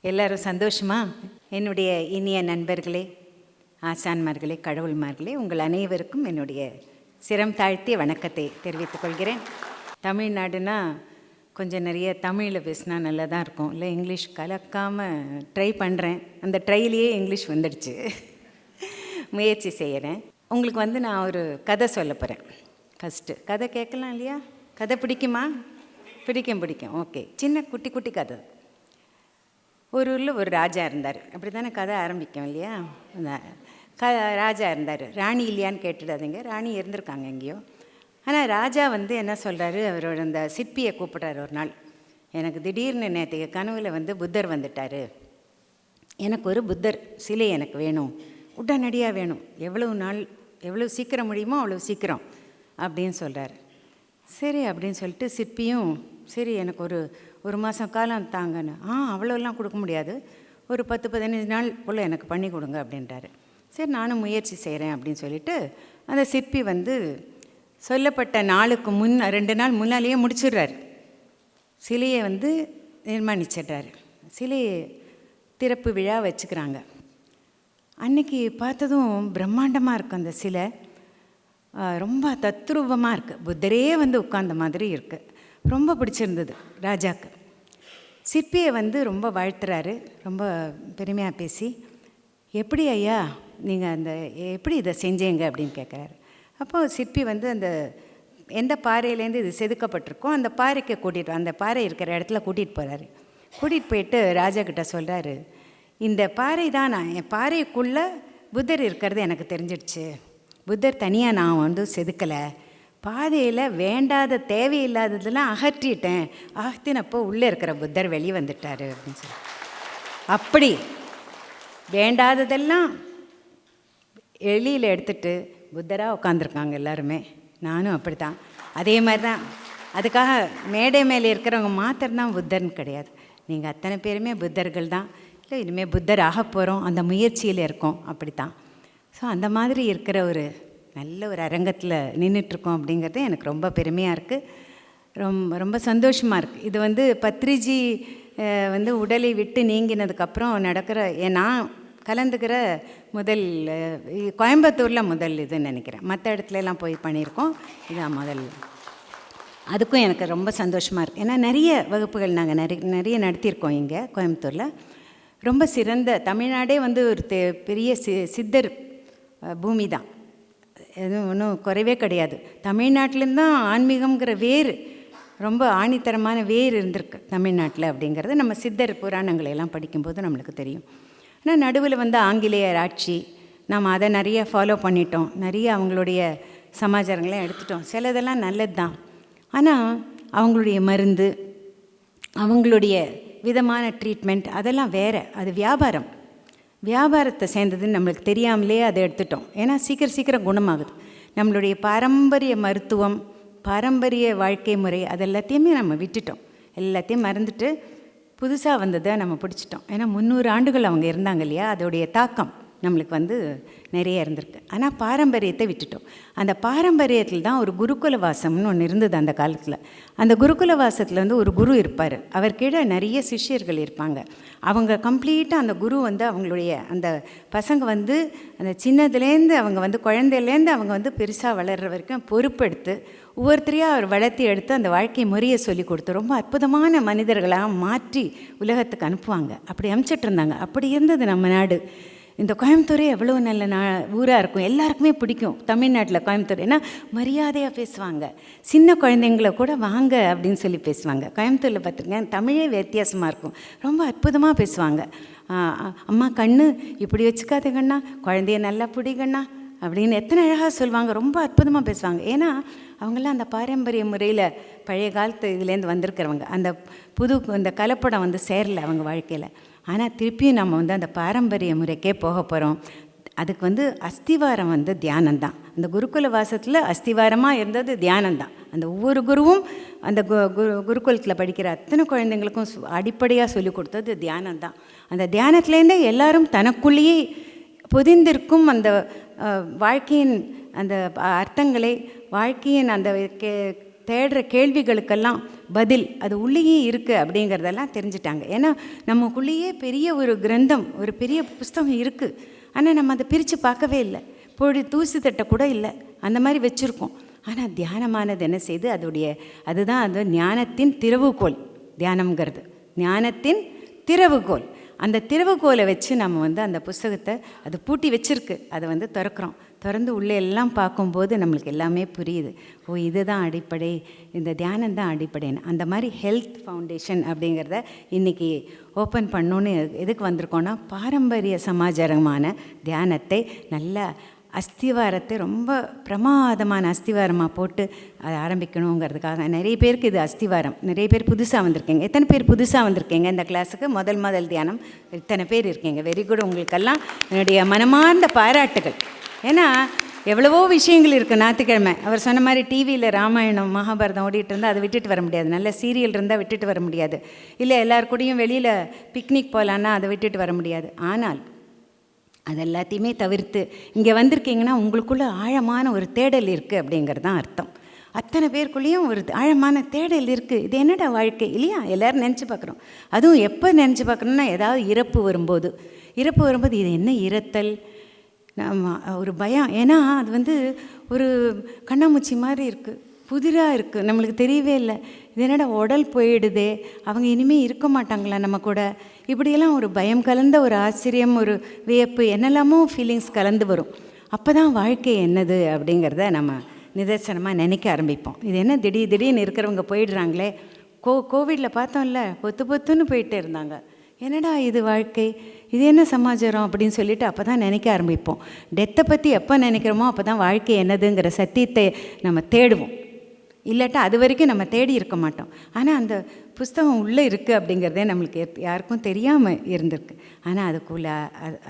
எல்லாரும் சந்தோஷமா? என்னுடைய இனிய நண்பர்களே ஆசான்மார்களே கடவுள்மார்களே உங்கள் அனைவருக்கும் என்னுடைய சிரம் தாழ்த்திய வணக்கத்தை தெரிவித்துக் கொள்கிறேன். தமிழ்நாடுனா கொஞ்சம் நிறைய தமிழில் பேசினா நல்லா தான் இருக்கும். இல்லை இங்கிலீஷ் கலக்காமல் ட்ரை பண்ணுறேன் அந்த ட்ரையிலேயே இங்கிலீஷ் வந்துடுச்சு. முயற்சி செய்கிறேன் உங்களுக்கு வந்து நான் ஒரு கதை சொல்ல போகிறேன் ஃபஸ்ட்டு கதை கேட்கலாம் இல்லையா? கதை பிடிக்குமா? பிடிக்கும் பிடிக்கும். ஓகே சின்ன குட்டி குட்டி கதை. ஒரு ஊரில் ஒரு ராஜா இருந்தார். அப்படி தானே கதை ஆரம்பிக்கும் இல்லையா? க ராஜா இருந்தார். ராணி இல்லையான்னு கேட்டுடாதீங்க. ராணி இருந்திருக்காங்க எங்கேயோ. ஆனால் ராஜா வந்து என்ன சொல்கிறாரு அவரோட அந்த சிற்பியை கூப்பிட்றாரு ஒரு நாள். எனக்கு திடீர்னு நேற்றுக்கு கனவில் வந்து புத்தர் வந்துட்டார். எனக்கு ஒரு புத்தர் சிலை எனக்கு வேணும். உடனடியாக வேணும். எவ்வளவு நாள் எவ்வளோ சீக்கிரம் முடியுமோ அவ்வளோ சீக்கிரம் அப்படின்னு சொல்கிறாரு சரி அப்படின்னு சொல்லிட்டு சிற்பியும் சரி எனக்கு ஒரு ஒரு மாதம் காலம் தாங்கன்னு. ஆ அவ்வளோலாம் கொடுக்க முடியாது. ஒரு பத்து பதினஞ்சு நாள் போல் எனக்கு பண்ணி கொடுங்க அப்படின்றாரு. சரி நானும் முயற்சி செய்கிறேன் அப்படின்னு சொல்லிட்டு அந்த சிற்பி வந்து சொல்லப்பட்ட நாளுக்கு முன் ரெண்டு நாள் முன்னாலேயே முடிச்சிடுறாரு. சிலையை வந்து நிர்மாணிச்சிடுறாரு. சிலையை திறப்பு விழா வச்சுக்கிறாங்க. அன்னைக்கு பார்த்ததும் பிரம்மாண்டமாக இருக்கும் அந்த சிலை. ரொம்ப தத்ரூபமாக இருக்குது புத்தரே வந்து உட்கார்ந்த மாதிரி இருக்குது ரொம்ப பிடிச்சிருந்தது ராஜாக்கு. சிற்பியை வந்து ரொம்ப வாழ்த்துறாரு. ரொம்ப பெருமையாக பேசி எப்படி ஐயா நீங்கள் அந்த எப்படி இதை செஞ்சீங்க? அப்படின்னு கேட்குறாரு அப்போது சிற்பி வந்து அந்த எந்த பாறையிலேருந்து இது செதுக்கப்பட்டிருக்கோ அந்த பாறைக்கு கூட்டிகிட்டு அந்த பாறை இருக்கிற இடத்துல கூட்டிகிட்டு போகிறாரு கூட்டிகிட்டு போயிட்டு ராஜா கிட்ட சொல்கிறாரு இந்த பாறை தான் நான் என் பாறைக்குள்ளே புத்தர் இருக்கிறது எனக்கு தெரிஞ்சிடுச்சு புத்தர் தனியாக நான் வந்து செதுக்கலை. பாதையில் வேண்டாத தேவையில்லாததெல்லாம் அகற்றிட்டேன். அகற்றினப்போ உள்ளே இருக்கிற புத்தர் வெளியே வந்துட்டார் அப்படின்னு சொல்லி. அப்படி வேண்டாததெல்லாம் எளியில் எடுத்துட்டு புத்தராக உட்காந்துருக்காங்க எல்லாருமே. நானும் அப்படி தான் அதே மாதிரி தான் அதுக்காக மேடை மேலே இருக்கிறவங்க மாத்திரம்தான் புத்தர்னு கிடையாது. நீங்கள் அத்தனை பேருமே புத்தர்கள் தான் இல்லை இனிமேல் புத்தர் ஆக போகிறோம் அந்த முயற்சியில் இருக்கோம். அப்படி தான் ஸோ அந்த மாதிரி இருக்கிற ஒரு நல்ல ஒரு அரங்கத்தில் நின்றுட்டுருக்கோம் அப்படிங்கிறது எனக்கு ரொம்ப பெருமையாக இருக்குது ரொம்ப ரொம்ப சந்தோஷமாக இருக்குது இது வந்து பத்ரிஜி வந்து உடலை விட்டு நீங்கினதுக்கப்புறம் நடக்கிற ஏ- நான் கலந்துக்கிற முதல் கோயம்புத்தூரில் முதல் இதுன்னு நினைக்கிறேன். மற்ற இடத்துல எல்லாம் போய் பண்ணியிருக்கோம். இதான் முதல். அதுக்கும் எனக்கு ரொம்ப சந்தோஷமாக இருக்குது ஏன்னா நிறைய வகுப்புகள் நாங்கள் நிறைய நிறைய நடத்தியிருக்கோம் இங்கே கோயம்புத்தூரில். ரொம்ப சிறந்த தமிழ்நாடே வந்து ஒரு தெ- பெரிய சி சித்தர் பூமி தான் எதுவும் ஒன்றும் குறைவே கிடையாது. தமிழ்நாட்டிலேருந்து தான் ஆன்மீகம்ங்கிற வேர் ரொம்ப ஆணித்தரமான வேர் இருந்திருக்கு தமிழ்நாட்டில் அப்படிங்கிறது. நம்ம சித்தர் புராணங்களை எல்லாம் படிக்கும்போது நம்மளுக்கு தெரியும். ஆனால் நடுவில் வந்து ஆங்கிலேயர் ஆட்சி நம்ம அதை நிறைய ஃபாலோ பண்ணிட்டோம். நிறைய அவங்களுடைய சமாச்சாரங்களையும் எடுத்துட்டோம். சிலதெல்லாம் நல்லது தான் ஆனால் அவங்களுடைய மருந்து அவங்களுடைய விதமான ட்ரீட்மெண்ட் அதெல்லாம் வேறு. அது வியாபாரம். வியாபாரத்தை சேர்ந்ததுன்னு நம்மளுக்கு தெரியாமலே அதை எடுத்துட்டோம். ஏன்னா சீக்கிரம் சீக்கிரம் குணமாகுது. நம்மளுடைய பாரம்பரிய மருத்துவம் பாரம்பரிய வாழ்க்கை முறை அது எல்லாத்தையுமே நம்ம விட்டுட்டோம். எல்லாத்தையும் மறந்துட்டு புதுசாக வந்ததை நம்ம பிடிச்சிட்டோம். ஏன்னா முந்நூறு ஆண்டுகள் அவங்க இருந்தாங்க இல்லையா? அதோடைய தாக்கம். நம்மளுக்கு வந்து நிறைய இருந்திருக்கு. ஆனால் பாரம்பரியத்தை விட்டுட்டோம். அந்த பாரம்பரியத்தில் தான் ஒரு குருகுல வாசம்னு ஒன்று இருந்தது அந்த காலத்தில். அந்த குருகுல வாசத்தில் வந்து ஒரு குரு இருப்பார். அவர் கீழே நிறைய சிஷ்யர்கள் இருப்பாங்க. அவங்க கம்ப்ளீட்டாக அந்த குரு வந்து அவங்களுடைய அந்த பசங்க வந்து அந்த சின்னதுலேருந்து அவங்க வந்து குழந்தையிலேருந்து அவங்க வந்து பெருசாக வளர்கிற வரைக்கும் பொறுப்பெடுத்து ஒவ்வொருத்தரையாக அவர் வளர்த்தி எடுத்து அந்த வாழ்க்கை முறையை சொல்லி கொடுத்து ரொம்ப அற்புதமான மனிதர்களாக மாற்றி உலகத்துக்கு அனுப்புவாங்க. அப்படி அனுப்பிச்சிட்டு இருந்தாங்க. அப்படி இருந்தது நம்ம நாடு. இந்த கோயம்புத்தூரே எவ்வளோ நல்ல நா ஊராக இருக்கும். எல்லாருக்குமே பிடிக்கும் தமிழ்நாட்டில் கோயம்புத்தூர். ஏன்னா மரியாதையாக பேசுவாங்க. சின்ன குழந்தைங்கள கூட வாங்க அப்படின்னு சொல்லி பேசுவாங்க. கோயம்புத்தூரில் பார்த்துருக்கேன் தமிழே வித்தியாசமாக இருக்கும். ரொம்ப அற்புதமாக பேசுவாங்க. அம்மா கண்ணு இப்படி வச்சுக்காத கண்ணா. குழந்தைய நல்லா பிடிக்கண்ணா அப்படின்னு எத்தனை அழகாக சொல்லுவாங்க. ரொம்ப அற்புதமாக பேசுவாங்க. ஏன்னா அவங்களாம் அந்த பாரம்பரிய முறையில் பழைய காலத்து இதுலேருந்து வந்திருக்கிறவங்க. அந்த புது அந்த கலப்படம் வந்து சேரல அவங்க வாழ்க்கையில். ஆனால் திருப்பியும் நம்ம வந்து அந்த பாரம்பரிய முறைக்கே போக போகிறோம் அதுக்கு வந்து அஸ்திவாரம் வந்து தியானந்தான் அந்த குருகுல வாசத்தில் அஸ்திவாரமாக இருந்தது தியானம் தான் அந்த ஒவ்வொரு குருவும் அந்த கு குரு குருகுலத்தில் படிக்கிற அத்தனை குழந்தைங்களுக்கும் சு- அடிப்படையாக சொல்லி கொடுத்தது தியானம் தான் அந்த தியானத்துலேருந்தே எல்லாரும் தனக்குள்ளேயே பொதிந்திருக்கும் அந்த வாழ்க்கையின் அந்த அர்த்தங்களை வாழ்க்கையின் அந்த கே தேடுற கேள்விகளுக்கெல்லாம் பதில் அது உள்ளேயே இருக்குது அப்படிங்கிறதெல்லாம் தெரிஞ்சிட்டாங்க. ஏன்னா நமக்குள்ளேயே பெரிய ஒரு கிரந்தம் ஒரு பெரிய புஸ்தகம் இருக்குது ஆனால் நம்ம அதை பிரித்து பார்க்கவே இல்லை. பொழு தூசி தட்டை கூட இல்லை. அந்த மாதிரி வச்சுருக்கோம். ஆனால் தியானமானது என்ன செய்து? அதோடைய அதுதான் அது ஞானத்தின் திறவுகோல். தியானம்ங்கிறது. ஞானத்தின் திறவுகோல். அந்த திறவுகோலை வச்சு நம்ம வந்து அந்த புஸ்தகத்தை அது பூட்டி வச்சிருக்கு. அதை வந்து திறக்கிறோம். திறந்து உள்ளே எல்லாம் பார்க்கும்போது நம்மளுக்கு எல்லாமே புரியுது. ஓ இதுதான் அடிப்படை இந்த தியானம் தான் அடிப்படைன்னு. அந்த மாதிரி ஹெல்த் ஃபவுண்டேஷன் அப்படிங்கிறத இன்றைக்கி ஓப்பன் பண்ணோன்னு எதுக்கு வந்திருக்கோன்னா பாரம்பரிய சமாச்சாரமான தியானத்தை நல்லா அஸ்திவாரத்தை ரொம்ப பிரமாதமான அஸ்திவாரமாக போட்டு அதை ஆரம்பிக்கணுங்கிறதுக்காக நிறைய பேருக்கு இது அஸ்திவாரம். நிறைய பேர் புதுசாக வந்திருக்கீங்க. எத்தனை பேர் புதுசாக வந்திருக்கீங்க இந்த கிளாஸுக்கு முதல் முதல் தியானம். இத்தனை பேர் இருக்கீங்க. வெரி குட் உங்களுக்கெல்லாம் என்னுடைய மனமார்ந்த பாராட்டுகள். ஏன்னா எவ்வளவோ விஷயங்கள் இருக்குது ஞாயிற்றுக்கிழமை. அவர் சொன்ன மாதிரி டிவியில் ராமாயணம் மகாபாரதம் ஓடிட்டு இருந்தால் அதை விட்டுட்டு வர முடியாது. நல்ல சீரியல் இருந்தால் விட்டுட்டு வர முடியாது. இல்லை எல்லார் கூடயும் வெளியில் பிக்னிக் போகலான்னா அதை விட்டுட்டு வர முடியாது. ஆனால் அது எல்லாத்தையுமே தவிர்த்து இங்கே வந்திருக்கீங்கன்னா உங்களுக்குள்ள ஆழமான ஒரு தேடல் இருக்குது அப்படிங்கிறது தான் அர்த்தம். அத்தனை பேருக்குள்ளேயும் ஒரு ஆழமான தேடல் இருக்குது இது என்னடா வாழ்க்கை? இல்லையா? எல்லோரும் நினச்சி பார்க்குறோம். அதுவும் எப்போ நினச்சி பார்க்கணுன்னா ஏதாவது இறப்பு வரும்போது. இறப்பு வரும்போது இது என்ன இறத்தல்? நம்ம ஒரு பயம். ஏன்னா அது வந்து ஒரு கண்ணாமூச்சி மாதிரி இருக்குது புதிராக இருக்குது நம்மளுக்கு தெரியவே இல்லை. இது என்னடா உடல் போயிடுதே. அவங்க இனிமேல் இருக்க மாட்டாங்களா நம்ம கூட? இப்படியெல்லாம் ஒரு பயம் கலந்த ஒரு ஆச்சரியம் ஒரு வியப்பு என்னெல்லாமோ ஃபீலிங்ஸ் கலந்து வரும். அப்போ தான் வாழ்க்கை என்னது அப்படிங்கிறத நம்ம நிதர்சனமாக நினைக்க ஆரம்பிப்போம். இது என்ன திடீர் திடீர்னு இருக்கிறவங்க போயிடுறாங்களே? கோ கோவிடில் பார்த்தோம்ல பொத்து பொத்துன்னு போயிட்டே இருந்தாங்க. என்னடா இது வாழ்க்கை? இது என்ன சமாச்சாரம் அப்படின்னு சொல்லிட்டு அப்போ தான் நினைக்க ஆரம்பிப்போம். டெத்தை பற்றி எப்போ நினைக்கிறோமோ அப்போ தான் வாழ்க்கை என்னதுங்கிற சத்தியத்தை நம்ம தேடுவோம். இல்லாட்டா அது வரைக்கும் நம்ம தேடி இருக்க மாட்டோம். ஆனால் அந்த புஸ்தகம் உள்ளே இருக்குது அப்படிங்கிறதே நம்மளுக்கு யாருக்கும் தெரியாமல் இருந்திருக்கு. ஆனால் அதுக்குள்ள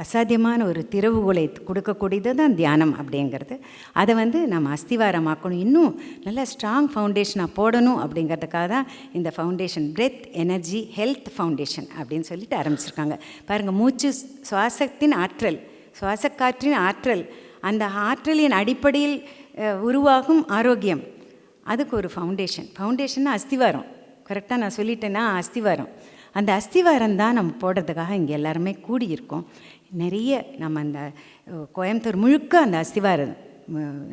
அசாத்தியமான ஒரு திறவுகோலை கொடுக்கக்கூடியது தான் தியானம் அப்படிங்கிறது. அதை வந்து நம்ம அஸ்திவாரமாக்கணும். இன்னும் நல்ல ஸ்ட்ராங் ஃபவுண்டேஷனாக போடணும் அப்படிங்கிறதுக்காக தான் இந்த foundation breath energy health foundation அப்படின்னு சொல்லிட்டு ஆரம்பிச்சிருக்காங்க. பாருங்கள் மூச்சு சுவாசத்தின் ஆற்றல் சுவாசக்காற்றின் ஆற்றல் அந்த ஆற்றலின் அடிப்படையில் உருவாகும் ஆரோக்கியம். அதுக்கு ஒரு ஃபவுண்டேஷன் ஃபவுண்டேஷன்னா அஸ்திவாரம். கரெக்டாக நான் சொல்லிட்டேன்னா அஸ்திவாரம். அந்த அஸ்திவாரம் தான் நம்ம போடுறதுக்காக இங்கே எல்லாருமே கூடியிருக்கோம். நிறைய நம்ம அந்த கோயம்புத்தூர் முழுக்க அந்த அஸ்திவாரம்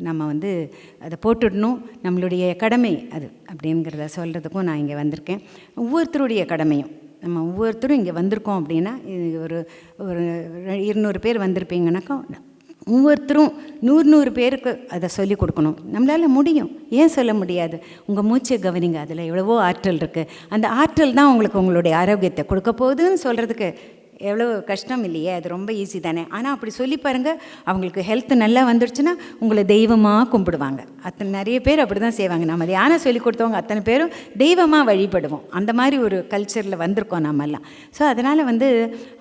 நம்ம வந்து அதை போட்டுடணும். நம்மளுடைய கடமை அது அப்படிங்கிறத சொல்கிறதுக்கும் நான் இங்கே வந்திருக்கேன். ஒவ்வொருத்தருடைய கடமையும் நம்ம ஒவ்வொருத்தரும் இங்கே வந்திருக்கோம் அப்படின்னா ஒரு ஒரு இருநூறு பேர் வந்திருப்பீங்கன்னாக்கா ஒவ்வொருத்தரும் நூறு நூறு பேருக்கு அதை சொல்லிக் கொடுக்கணும். நம்மளால் முடியும். ஏன் சொல்ல முடியாது? உங்கள் மூச்சை கவனிங்க. அதில் எவ்வளவோ ஆற்றல் இருக்குது அந்த ஆற்றல் தான் உங்களுக்கு உங்களுடைய ஆரோக்கியத்தை கொடுக்க போகுதுன்னு சொல்கிறதுக்கு எவ்வளோ கஷ்டம் இல்லையே அது ரொம்ப ஈஸி தானே. ஆனால் அப்படி சொல்லி பாருங்கள் அவங்களுக்கு ஹெல்த் நல்லா வந்துடுச்சுன்னா உங்களை தெய்வமாக கும்பிடுவாங்க. அத்தனை நிறைய பேர் அப்படி தான் செய்வாங்க. நம்ம தியானம் சொல்லி கொடுத்தவங்க அத்தனை பேரும் தெய்வமாக வழிபடுவோம். அந்த மாதிரி ஒரு கல்ச்சரில் வந்திருக்கோம் நம்மெல்லாம் ஸோ அதனால் வந்து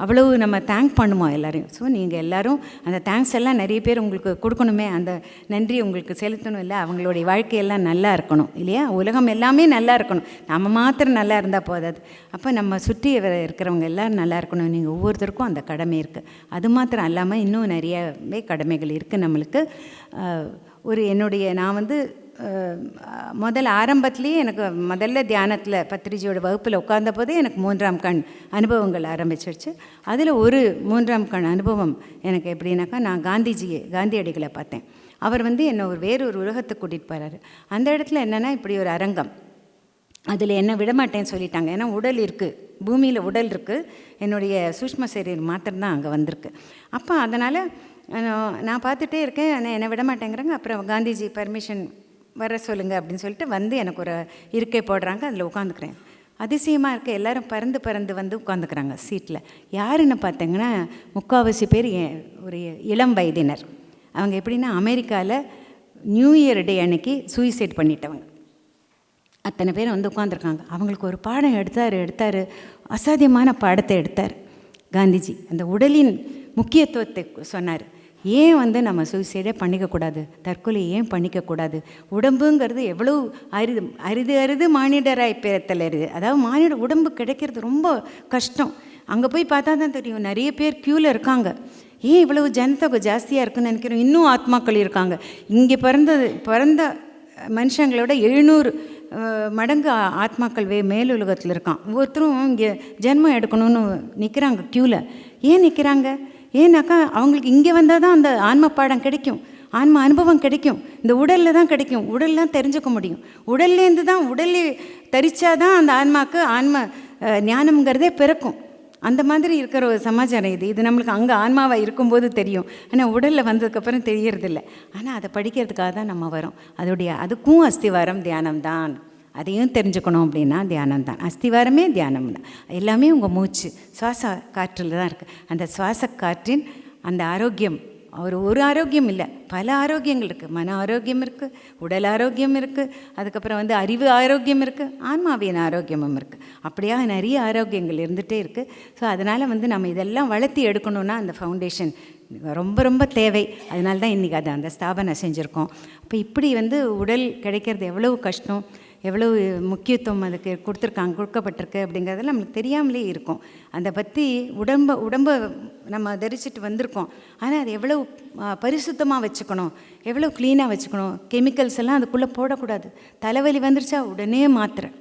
அவ்வளோ நம்ம தேங்க் பண்ணுவோம் எல்லோரையும். ஸோ நீங்கள் எல்லோரும் அந்த தேங்க்ஸ் எல்லாம் நிறைய பேர் உங்களுக்கு கொடுக்கணுமே அந்த நன்றி உங்களுக்கு செலுத்தணும் இல்லை அவங்களுடைய வாழ்க்கையெல்லாம் நல்லா இருக்கணும் இல்லையா? உலகம் எல்லாமே நல்லா இருக்கணும். நம்ம மாத்திரம் நல்லா இருந்தால் போதாது. அப்போ நம்ம சுற்றி இருக்கிறவங்க எல்லோரும் நல்லா இருக்கணும். நீங்கள் ஒவ்வொருத்தருக்கும் அந்த கடமை இருக்குது அது மாத்திரம் இல்லாமல் இன்னும் நிறையவே கடமைகள் இருக்குது நம்மளுக்கு. ஒரு என்னுடைய நான் வந்து முதல் ஆரம்பத்துலேயே எனக்கு முதல்ல தியானத்தில் பத்திரிஜியோட வகுப்பில் உட்கார்ந்த போதே எனக்கு மூன்றாம் கண் அனுபவங்கள் ஆரம்பிச்சிருச்சு. அதில் ஒரு மூன்றாம் கண் அனுபவம் எனக்கு எப்படின்னாக்கா நான் காந்திஜியை காந்தியடிகளை பார்த்தேன். அவர் வந்து என்னை ஒரு வேறொரு உலகத்தை கூட்டிகிட்டு போகிறாரு அந்த இடத்துல என்னென்னா இப்படி ஒரு அரங்கம். அதில் என்ன விடமாட்டேன்னு சொல்லிட்டாங்க. ஏன்னா உடல் இருக்குது பூமியில் உடல் இருக்குது என்னுடைய சூஷ்ம சரீர் மாத்திரம்தான் அங்கே வந்திருக்கு. அப்போ அதனால் நான் பார்த்துட்டே இருக்கேன். ஆனால் என்னை விட மாட்டேங்கிறாங்க அப்புறம் காந்திஜி பர்மிஷன் வர சொல்லுங்கள் அப்படின்னு சொல்லிட்டு வந்து எனக்கு ஒரு இருக்கை போடுறாங்க. அதில் உட்காந்துக்கிறேன். அதிசயமாக இருக்க. எல்லோரும் பறந்து பறந்து வந்து உட்காந்துக்கிறாங்க சீட்டில் யாருன்னு பார்த்தீங்கன்னா முக்கால்வாசி பேர் ஒரு இளம் வயதினர். அவங்க எப்படின்னா அமெரிக்காவில் நியூ இயர் டே அன்னைக்கு சூசைட் பண்ணிட்டவங்க. அத்தனை பேர் வந்து உட்காந்துருக்காங்க அவங்களுக்கு ஒரு பாடம் எடுத்தார் எடுத்தார். அசாத்தியமான பாடத்தை எடுத்தார் காந்திஜி. அந்த உடலின் முக்கியத்துவத்தை சொன்னார். ஏன் வந்து நம்ம சூசைடே பண்ணிக்கக்கூடாது தற்கொலை ஏன் பண்ணிக்கக்கூடாது உடம்புங்கிறது எவ்வளோ அரிது அரிது அரிது மானிடராய் பிறத்தல் அரிது அதாவது மானிட உடம்பு கிடைக்கிறது ரொம்ப கஷ்டம். அங்கே போய் பார்த்தா தான் தெரியும். நிறைய பேர் க்யூவில் இருக்காங்க. ஏன் இவ்வளவு ஜனத்தொகை ஜாஸ்தியாக இருக்குன்னு நினைக்கிறோம்? இன்னும் ஆத்மாக்கள் இருக்காங்க. இங்கே பிறந்தது பிறந்த மனுஷங்களோட எழுநூறு மடங்கு ஆ- ஆத்மாக்கள் வே மேலுலகத்தில் இருக்கான். ஒவ்வொருத்தரும் இங்கே ஜென்மம் எடுக்கணும்னு நிற்கிறாங்க க்யூவில் ஏன் நிற்கிறாங்க ஏன்னாக்கா அவங்களுக்கு இங்கே வந்தால் தான் அந்த ஆன்ம பாடம் கிடைக்கும். ஆன்ம அனுபவம் கிடைக்கும். இந்த உடலில் தான் கிடைக்கும். உடல்லாம் தெரிஞ்சுக்க முடியும். உடல்லேருந்து தான் உடலே தரித்தா தான் அந்த ஆன்மாக்கு ஆன்ம ஞானம்ங்கிறதே பிறக்கும். அந்த மாதிரி இருக்கிற ஒரு சமாச்சாரம் இது. இது நம்மளுக்கு அங்கே ஆன்மாவாக இருக்கும்போது தெரியும். ஆனால் உடலில் வந்ததுக்கப்புறம் தெரியறதில்ல. ஆனால் அதை படிக்கிறதுக்காக தான் நம்ம வரோம். அதோடைய அதுக்கும் அஸ்திவாரம் தியானம்தான் அதையும் தெரிஞ்சுக்கணும் அப்படின்னா தியானம் தான். அஸ்திவாரமே தியானம் தான். எல்லாமே உங்கள் மூச்சு சுவாச காற்றில் தான் இருக்குது அந்த சுவாச காற்றின் அந்த ஆரோக்கியம் ஒரு ஒரு ஆரோக்கியம் இல்லை. பல ஆரோக்கியங்கள் இருக்குது மன ஆரோக்கியம் இருக்குது உடல் ஆரோக்கியம் இருக்குது அதுக்கப்புறம் வந்து அறிவு ஆரோக்கியம் இருக்குது ஆன்மாவின் ஆரோக்கியமும் இருக்குது அப்படியாக நிறைய ஆரோக்கியங்கள் இருந்துகிட்டே இருக்குது ஸோ அதனால் வந்து நம்ம இதெல்லாம் வளர்த்தி எடுக்கணும்னா அந்த ஃபவுண்டேஷன் ரொம்ப ரொம்ப தேவை. அதனால தான் இன்றைக்கி அதை அந்த ஸ்தாபனை செஞ்சுருக்கோம். அப்போ இப்படி வந்து உடல் கிடைக்கிறது எவ்வளவு கஷ்டம்? எவ்வளவு முக்கியத்துவம் அதுக்கு கொடுத்துருக்காங்க கொடுக்கப்பட்டிருக்கு அப்படிங்கிறதெல்லாம் நம்மளுக்கு தெரியாமலே இருக்கும். அதை பற்றி உடம்ப உடம்பை நம்ம தரிச்சிட்டு வந்திருக்கோம். ஆனால் அது எவ்வளோ பரிசுத்தமாக வச்சுக்கணும். எவ்வளோ க்ளீனாக வச்சுக்கணும். கெமிக்கல்ஸ் எல்லாம் அதுக்குள்ளே போடக்கூடாது. தலைவலி வந்துருச்சா உடனே மாத்திரை.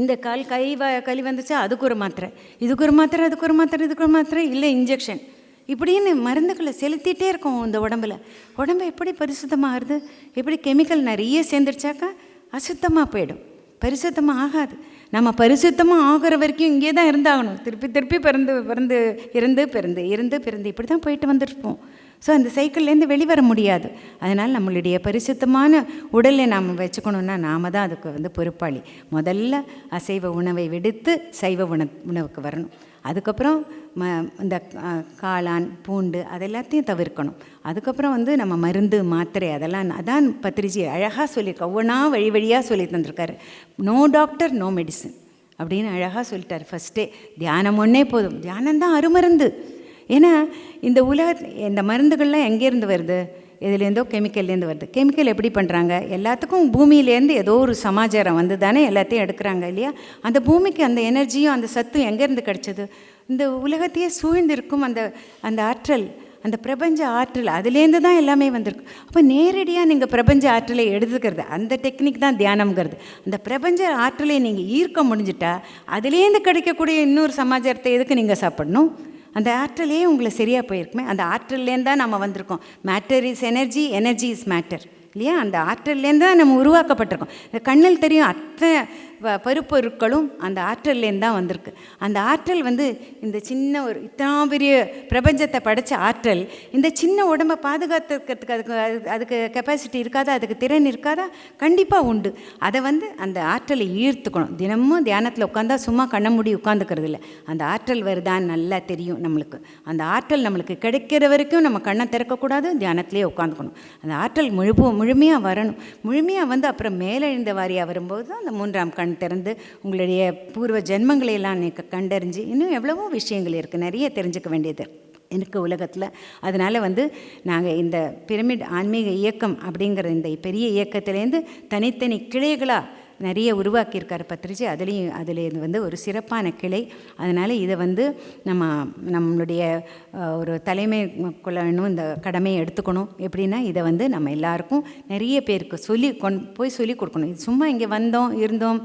இந்த கால் கை வ களி வந்துச்சா அதுக்கு ஒரு மாத்திரை. இதுக்கு ஒரு மாத்திரை அதுக்கு ஒரு மாத்திரை இதுக்கு ஒரு மாத்திரை இல்லை இன்ஜெக்ஷன் இப்படின்னு மருந்துகளை செலுத்திட்டே இருக்கோம் இந்த உடம்புல. உடம்பு எப்படி பரிசுத்தமாகிறது? எப்படி கெமிக்கல் நிறைய சேர்ந்துருச்சாக்கா அசுத்தமாக போயிடும். பரிசுத்தமாக ஆகாது. நம்ம பரிசுத்தமாக ஆகிற வரைக்கும் இங்கே தான் இருந்தாகணும். திருப்பி திருப்பி பிறந்து பிறந்து இருந்து பிறந்து இருந்து பிறந்து இப்படி தான் போயிட்டு வந்துருப்போம். ஸோ அந்த சைக்கிள்லேருந்து வெளிவர முடியாது. அதனால் நம்மளுடைய பரிசுத்தமான உடலை நாம் வச்சுக்கணுன்னா நாம் தான் அதுக்கு வந்து பொறுப்பாளி. முதல்ல அசைவ உணவை விடுத்து சைவ உண உணவுக்கு வரணும். அதுக்கப்புறம் ம இந்த காளான் பூண்டு அதெல்லாத்தையும் தவிர்க்கணும். அதுக்கப்புறம் வந்து நம்ம மருந்து மாத்திரை அதெல்லாம் அதான் பத்திரிஜி அழகாக சொல்லியிருக்கா ஒவ்வொன்றா வழி வழியாக சொல்லி தந்திருக்காரு. நோ டாக்டர் நோ மெடிசன் அப்படின்னு அழகாக சொல்லிட்டார் ஃபஸ்ட்டே தியானம் ஒன்றே போதும். தியானம் தான் அருமருந்து. ஏன்னா இந்த உலக இந்த மருந்துகள்லாம் எங்கேருந்து வருது? இதுலேருந்தோ கெமிக்கல்லேருந்து வருது. கெமிக்கல் எப்படி பண்ணுறாங்க எல்லாத்துக்கும் பூமியிலேருந்து ஏதோ ஒரு சமாச்சாரம் வந்து தானே எல்லாத்தையும் எடுக்கிறாங்க இல்லையா? அந்த பூமிக்கு அந்த எனர்ஜியும் அந்த சத்தும் எங்கேருந்து கிடச்சிது? இந்த உலகத்தையே சூழ்ந்திருக்கும் அந்த அந்த ஆற்றல் அந்த பிரபஞ்ச ஆற்றல் அதுலேருந்து தான் எல்லாமே வந்திருக்கு. அப்போ நேரடியாக நீங்கள் பிரபஞ்ச ஆற்றலை எடுத்துக்கிறது அந்த டெக்னிக் தான் தியானம்ங்கிறது. அந்த பிரபஞ்ச ஆற்றலை நீங்கள் ஈர்க்க முடிஞ்சிட்டா அதுலேருந்து கிடைக்கக்கூடிய இன்னொரு சமாச்சாரத்தை எதுக்கு நீங்கள் சாப்பிடணும்? அந்த ஆற்றலே உங்களை சரியாக போயிருக்குமே அந்த ஆற்றல்லேருந்து தான் நம்ம வந்திருக்கோம். Matter is energy energy is matter இல்லையா? அந்த ஆற்றல்லேருந்து தான் நம்ம உருவாக்கப்பட்டிருக்கோம். இந்த கண்ணில் தெரியும் அத்தனை பருப்பொருட்களும் அந்த ஆற்றல்லேருந்து தான் வந்திருக்கு. அந்த ஆற்றல் வந்து இந்த சின்ன ஒரு இத்தனை பெரிய பிரபஞ்சத்தை படைச்ச ஆற்றல். இந்த சின்ன உடம்பை பாதுகாத்துக்கிறதுக்கு அதுக்கு அது- அதுக்கு கெப்பாசிட்டி இருக்காதா? அதுக்கு திறன் இருக்காதா? கண்டிப்பாக உண்டு. அதை வந்து அந்த ஆற்றலை ஈர்த்துக்கணும். தினமும் தியானத்தில் உட்காந்தா சும்மா கண்ண மூடி உட்காந்துக்கிறது இல்லை. அந்த ஆற்றல் வருதான்னு நல்லா தெரியும் நம்மளுக்கு. அந்த ஆற்றல் நம்மளுக்கு கிடைக்கிற வரைக்கும் நம்ம கண்ணை திறக்கக்கூடாது தியானத்திலே உட்காந்துக்கணும். அந்த ஆற்றல் முழு முழுமையாக வரணும். முழுமையாக வந்து அப்புறம் மேலெழுந்த வாரியாக வரும்போது தான் அந்த மூன்றாம் கண் திறந்து உங்களுடைய பூர்வ ஜென்மங்களை எல்லாம் நீங்கள் கண்டறிஞ்சு இன்னும் எவ்வளவோ விஷயங்கள் இருக்குது நிறைய தெரிஞ்சுக்க வேண்டியது இருக்குது உலகத்தில். அதனால் வந்து நாங்கள் இந்த பிரமிட் ஆன்மீக இயக்கம் அப்படிங்கிற இந்த பெரிய இயக்கத்திலேருந்து தனித்தனி கிளைகளாக நிறைய உருவாக்கியிருக்கார் பத்ரிஜி. அதுலேயும் அதில் இது வந்து ஒரு சிறப்பான கிளை. அதனால் இதை வந்து நம்ம நம்மளுடைய ஒரு தலைமை கொள்ளணும் இந்த கடமையை எடுத்துக்கணும். எப்படின்னா இதை வந்து நம்ம எல்லாருக்கும் நிறைய பேருக்கு சொல்லி கொண் போய் சொல்லி கொடுக்கணும். இது சும்மா இங்கே வந்தோம் இருந்தோம்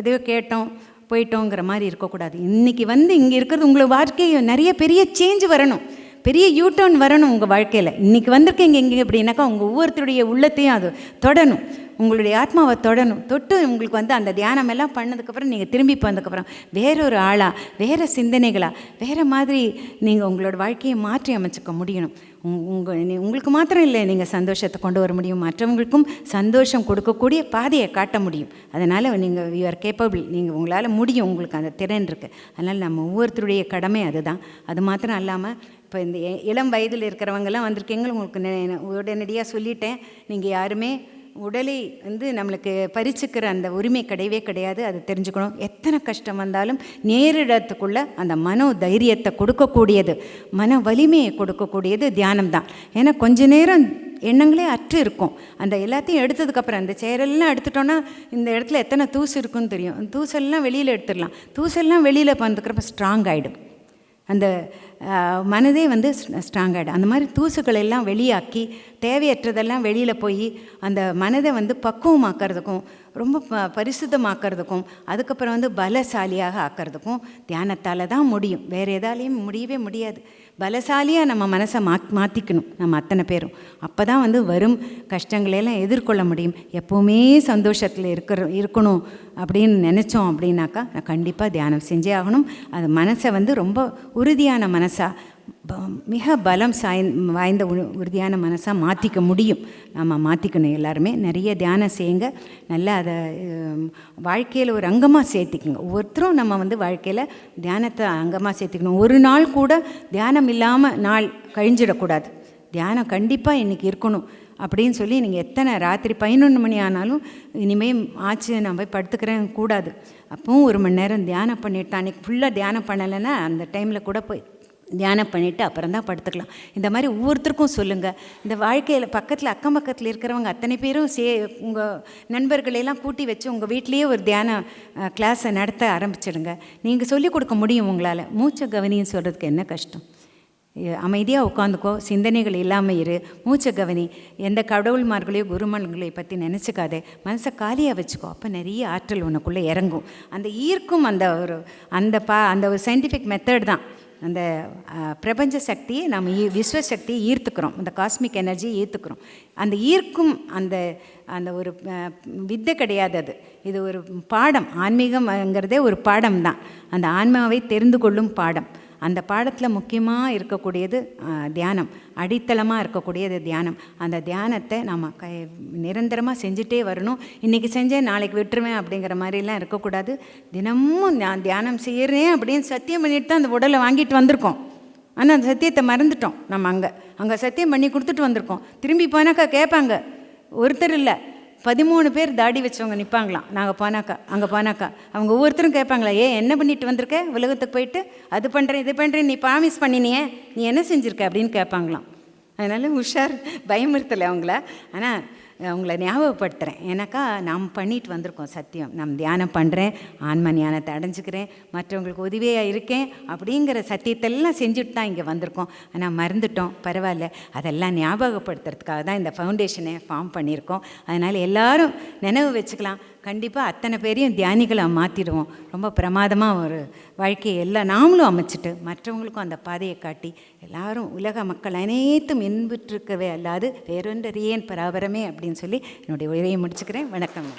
எதையோ கேட்டோம் போயிட்டோங்கிற மாதிரி இருக்கக்கூடாது. இன்றைக்கி வந்து இங்கே இருக்கிறது உங்களை வாழ்க்கையை நிறைய பெரிய சேஞ்ச் வரணும். பெரிய யூட்டர்ன் வரணும் உங்கள் வாழ்க்கையில். இன்றைக்கி வந்திருக்கீங்க இங்கே அப்படின்னாக்கா உங்கள் ஒவ்வொருத்தருடைய உள்ளத்தையும் அது தொடணும். உங்களுடைய ஆத்மாவை தொடணும். தொட்டு உங்களுக்கு வந்து அந்த தியானம் எல்லாம் பண்ணதுக்கப்புறம் நீங்கள் திரும்பி வந்ததுக்கப்புறம் வேறொரு ஆளாக வேறு சிந்தனைகளாக வேறு மாதிரி நீங்கள் உங்களோட வாழ்க்கையை மாற்றி அமைச்சுக்க முடியணும். உங்கள் உங்களுக்கு மாத்திரம் இல்லை நீங்கள் சந்தோஷத்தை கொண்டு வர முடியும். மற்றவங்களுக்கும் சந்தோஷம் கொடுக்கக்கூடிய பாதையை காட்ட முடியும். அதனால் நீங்கள் யூ ஆர் கேப்பபிள் நீங்கள் உங்களால் முடியும் உங்களுக்கு அந்த திறன் இருக்குது அதனால் நம்ம ஒவ்வொருத்தருடைய கடமை அதுதான். அது மாத்திரம் இல்லாமல் இப்போ இந்த இளம் வயதில் இருக்கிறவங்கெல்லாம் வந்திருக்கீங்க உங்களுக்கு உடனடியாக சொல்லிட்டேன். நீங்கள் யாருமே உடலை வந்து நம்மளுக்கு பறிச்சுக்கிற அந்த உரிமை கிடையவே கிடையாது. அது தெரிஞ்சுக்கணும். எத்தனை கஷ்டம் வந்தாலும் நேரிடத்துக்குள்ள அந்த மனோ தைரியத்தை கொடுக்கக்கூடியது. மன வலிமையை கொடுக்கக்கூடியது தியானம் தான் ஏன்னா கொஞ்ச நேரம் எண்ணங்களே அற்று இருக்கும். அந்த எல்லாத்தையும் எடுத்ததுக்கப்புறம் அந்த சேரெல்லாம் எடுத்துட்டோன்னா இந்த இடத்துல எத்தனை தூசு இருக்குன்னு தெரியும். தூசெல்லாம் வெளியில் எடுத்துடலாம். தூசெல்லாம் வெளியில் வந்துக்கிறப்ப ஸ்ட்ராங் ஆகிடும் அந்த மனதே வந்து ஸ்ட்ராங்காகிடும் அந்த மாதிரி தூசுகளை எல்லாம் வெளியாக்கி தேவையற்றதெல்லாம் வெளியில் போய் அந்த மனதை வந்து பக்குவமாக்கிறதுக்கும் ரொம்ப ப பரிசுத்தமாக்கிறதுக்கும் அதுக்கப்புறம் வந்து பலசாலியாக ஆக்கிறதுக்கும் தியானத்தால் தான் முடியும். வேறு எதாலையும் முடியவே முடியாது. பலசாலியாக நம்ம மனசை மா மாற்றிக்கணும் நம்ம அத்தனை பேரும். அப்போ தான் வந்து வரும் கஷ்டங்களையெல்லாம் எதிர்கொள்ள முடியும். எப்போவுமே சந்தோஷத்தில் இருக்கிற இருக்கணும் அப்படின்னு நினச்சோம் அப்படின்னாக்கா நான் கண்டிப்பாக தியானம் செஞ்சே ஆகணும். அது மனசை வந்து ரொம்ப உறுதியான மனசாக மிக பலம் சாய் வாய்ந்த உ- உறுதியான மனசாக மாற்றிக்க முடியும். நம்ம மாற்றிக்கணும் எல்லாருமே. நிறைய தியானம் செய்யுங்க. நல்லா அதை வாழ்க்கையில் ஒரு அங்கமாக சேர்த்திக்குங்க. ஒவ்வொருத்தரும் நம்ம வந்து வாழ்க்கையில் தியானத்தை அங்கமாக சேர்த்திக்கணும். ஒரு நாள் கூட தியானம் இல்லாமல் நாள் கழிஞ்சிடக்கூடாது. தியானம் கண்டிப்பாக இன்றைக்கி இருக்கணும் அப்படின்னு சொல்லி நீங்கள் எத்தனை ராத்திரி பதினொன்று மணி ஆனாலும் இனிமேல் ஆச்சு நான் போய் படுத்துக்கிறேன் கூடாது. அப்பவும் ஒரு மணி நேரம் தியானம் பண்ணிட்டு அன்றைக்கி ஃபுல்லாக தியானம் பண்ணலைன்னா அந்த டைமில் கூட போய் தியானம் பண்ணிவிட்டு அப்புறம் தான் படுத்துக்கலாம். இந்த மாதிரி ஒவ்வொருத்தருக்கும் சொல்லுங்கள் இந்த வாழ்க்கையில் பக்கத்தில் அக்கம் பக்கத்தில் இருக்கிறவங்க அத்தனை பேரும் சே உங்கள் நண்பர்களையெல்லாம் கூட்டி வச்சு உங்கள் வீட்லேயே ஒரு தியான கிளாஸை நடத்த ஆரம்பிச்சிடுங்க. நீங்கள் சொல்லிக் கொடுக்க முடியும் உங்களால். மூச்சை கவனின்னு சொல்கிறதுக்கு என்ன கஷ்டம்? அமைதியாக உட்காந்துக்கோ சிந்தனைகள் இல்லாமல் இரு. மூச்சை கவனி. எந்த கடவுள்மார்களையோ குருமன்களையோ பற்றி நினச்சிக்காதே. மனசை காலியாக வச்சுக்கோ. அப்போ நிறைய ஆற்றல் உனக்குள்ளே இறங்கும். அந்த ஈர்க்கும் அந்த ஒரு அந்த பா அந்த ஒரு சயின்டிஃபிக் மெத்தட் தான். அந்த பிரபஞ்ச சக்தியை நம்ம ஈ விஸ்வ சக்தியை ஈர்த்துக்கிறோம். அந்த காஸ்மிக் எனர்ஜியை ஈர்த்துக்கிறோம். அந்த ஈர்க்கும் அந்த அந்த ஒரு வித்தை கிடையாது அது. இது ஒரு பாடம். ஆன்மீகம்ங்கிறதே ஒரு பாடம் தான் அந்த ஆன்மாவை தெரிந்து கொள்ளும் பாடம். அந்த பாடத்தில் முக்கியமாக இருக்கக்கூடியது தியானம். அடித்தளமாக இருக்கக்கூடியது தியானம். அந்த தியானத்தை நம்ம கை நிரந்தரமாக செஞ்சுட்டே வரணும். இன்றைக்கி செஞ்சேன் நாளைக்கு விட்டுருவேன் அப்படிங்கிற மாதிரிலாம் இருக்கக்கூடாது. தினமும் நான் தியானம் செய்கிறேன் அப்படின்னு சத்தியம் பண்ணிட்டு தான் அந்த உடலை வாங்கிட்டு வந்திருக்கோம். ஆனால் அந்த சத்தியத்தை மறந்துட்டோம் நம்ம அங்கே. அங்கே சத்தியம் பண்ணி கொடுத்துட்டு வந்திருக்கோம். திரும்பி போனாக்கா கேட்பாங்க. ஒருத்தர் இல்லை. பதிமூணு பேர் தாடி வச்சவங்க நிற்பாங்களாம் நாங்கள் போனாக்கா அங்கே போனாக்கா. அவங்க ஒவ்வொருத்தரும் கேட்பாங்களா ஏ என்ன பண்ணிட்டு வந்திருக்க? உலகத்துக்கு போயிட்டு அது பண்ணுறேன் இது பண்ணுறேன் நீ ப்ராமிஸ் பண்ணினியே. நீ என்ன செஞ்சுருக்க? அப்படின்னு கேட்பாங்களாம். அதனால் உஷார் பயமுறுத்தலை அவங்கள. ஆனால் உங்களை ஞாபகப்படுத்துகிறேன் ஏன்னாக்கா நாம் பண்ணிட்டு வந்திருக்கோம் சத்தியம். நம் தியானம் பண்ணுறேன் ஆன்ம ஞானத்தை அடைஞ்சிக்கிறேன் மற்றவங்களுக்கு உதவியாக இருக்கேன் அப்படிங்கிற சத்தியத்தெல்லாம் செஞ்சுட்டு தான் இங்கே வந்திருக்கோம். ஆனால் மறந்துட்டோம். பரவாயில்ல. அதெல்லாம் ஞாபகப்படுத்துறதுக்காக தான் இந்த ஃபவுண்டேஷனை ஃபார்ம் பண்ணியிருக்கோம். அதனால் எல்லோரும் நினைவு வச்சுக்கலாம். கண்டிப்பாக அத்தனை பேரையும் தியானிகளை மாற்றிடுவோம் ரொம்ப பிரமாதமாக ஒரு வாழ்க்கையை எல்லாம் நாமளும் அமைச்சிட்டு மற்றவங்களுக்கும் அந்த பாதையை காட்டி எல்லாரும் உலக மக்கள் அனைத்தும் இன்புற்றிருக்கவே அல்லாது வேறொன்றறியேன் பராபரமே அப்படி அப்படின்னு சொல்லி என்னுடைய உரையை முடிச்சுக்கிறேன். வணக்கம்